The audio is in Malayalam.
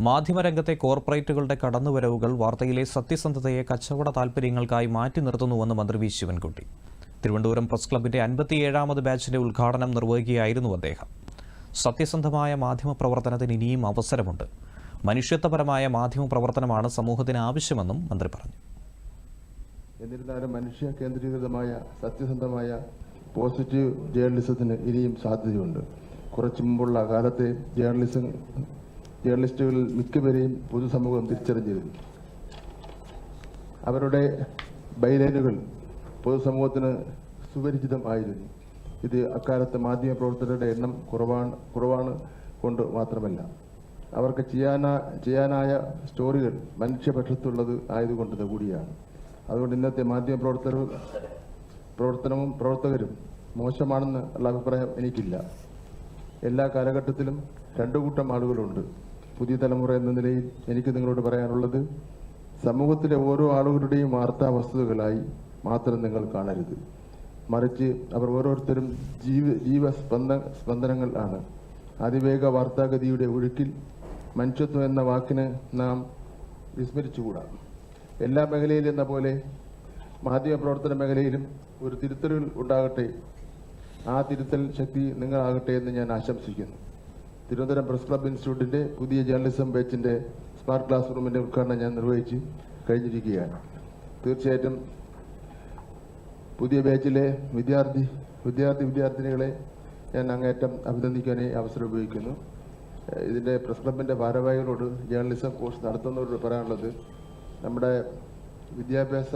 മാധ്യമരംഗത്തെ കോർപ്പറേറ്റുകളുടെ കടന്നുവരവുകൾ വാർത്തയിലെ സത്യസന്ധതയെ കച്ചവട താൽപ്പര്യങ്ങൾക്കായി മാറ്റി നിർത്തുന്നുവെന്ന് മന്ത്രി വി. ശിവൻകുട്ടി. തിരുവനന്തപുരം പ്രസ് ക്ലബിന്റെ അൻപത്തിയേഴാമത് ബാച്ചിന്റെ ഉദ്ഘാടനം നിർവഹിക്കുകയായിരുന്നു അദ്ദേഹം. സത്യസന്ധമായ മാധ്യമ പ്രവർത്തനത്തിന് ഇനിയും അവസരമുണ്ട്. മനുഷ്യത്വപരമായ മാധ്യമ പ്രവർത്തനമാണ് സമൂഹത്തിന് ആവശ്യമെന്നും മന്ത്രി പറഞ്ഞു. എന്നിരുന്നാലും മനുഷ്യ കേന്ദ്രീകൃതമായ സത്യസന്ധമായ പോസിറ്റീവ് ജേർണലിസത്തിന് ഇനിയും സാധ്യതയുണ്ട്. കുറച്ചു മുമ്പുള്ള കാലത്തെ ജേർണലിസം ജേർണലിസ്റ്റുകളിൽ മിക്കവരെയും പൊതുസമൂഹം തിരിച്ചറിഞ്ഞിരുന്നു. അവരുടെ ബൈലൈനുകൾ പൊതുസമൂഹത്തിന് സുപരിചിതമായിരുന്നു ഇത് അക്കാലത്ത് മാധ്യമ പ്രവർത്തകരുടെ എണ്ണം കുറവാണ് കുറവാണ് കൊണ്ട് മാത്രമല്ല. അവർക്ക് ചെയ്യാനാ ചെയ്യാനായ സ്റ്റോറികൾ മനുഷ്യപക്ഷത്തുള്ളത് ആയതുകൊണ്ട് കൂടിയാണ് അതുകൊണ്ട് ഇന്നത്തെ മാധ്യമ പ്രവർത്തകർ പ്രവർത്തനവും പ്രവർത്തകരും മോശമാണെന്ന് ഉള്ള അഭിപ്രായം എനിക്കില്ല. എല്ലാ കാലഘട്ടത്തിലും രണ്ടു കൂട്ടം ആളുകളുണ്ട്. പുതിയ തലമുറ എന്ന നിലയിൽ എനിക്ക് നിങ്ങളോട് പറയാനുള്ളത് സമൂഹത്തിലെ ഓരോ ആളുകളുടെയും വാർത്താ വസ്തുതകളായി മാത്രം നിങ്ങൾ കാണരുത്. മറിച്ച് അവർ ഓരോരുത്തരും ജീവ ജീവ സ്പന്ദ സ്പന്ദനങ്ങൾ ആണ്. അതിവേഗ വാർത്താഗതിയുടെ ഒഴുക്കിൽ മനുഷ്യത്വം എന്ന വാക്കിന് നാം വിസ്മരിച്ചുകൂടാ. എല്ലാ മേഖലയിലെന്ന പോലെ മാധ്യമ പ്രവർത്തന മേഖലയിലും ഒരു തിരുത്തലുകൾ ഉണ്ടാകട്ടെ ആ തിരുത്തൽ ശക്തി നിങ്ങളാകട്ടെ എന്ന് ഞാൻ ആശംസിക്കുന്നു. തിരുവനന്തപുരം പ്രസ് ക്ലബ് ഇൻസ്റ്റിറ്റ്യൂട്ടിന്റെ പുതിയ ജേർണലിസം ബാച്ചിന്റെ സ്മാർട്ട് ക്ലാസ് റൂമിന്റെ ഉദ്ഘാടനം ഞാൻ നിർവഹിച്ച് കഴിഞ്ഞിരിക്കുകയാണ്. തീർച്ചയായിട്ടും പുതിയ ബാച്ചിലെ വിദ്യാർത്ഥി വിദ്യാർത്ഥി വിദ്യാർത്ഥിനികളെ ഞാൻ അങ്ങേറ്റം അഭിനന്ദിക്കാനേ അവസരം ഉപയോഗിക്കുന്നു. ഇതിന്റെ പ്രസ് ക്ലബിന്റെ ഭാരവാഹികളോട് ജേർണലിസം കോഴ്സ് നടത്തുന്നവരോട് പറയാനുള്ളത് നമ്മുടെ വിദ്യാഭ്യാസ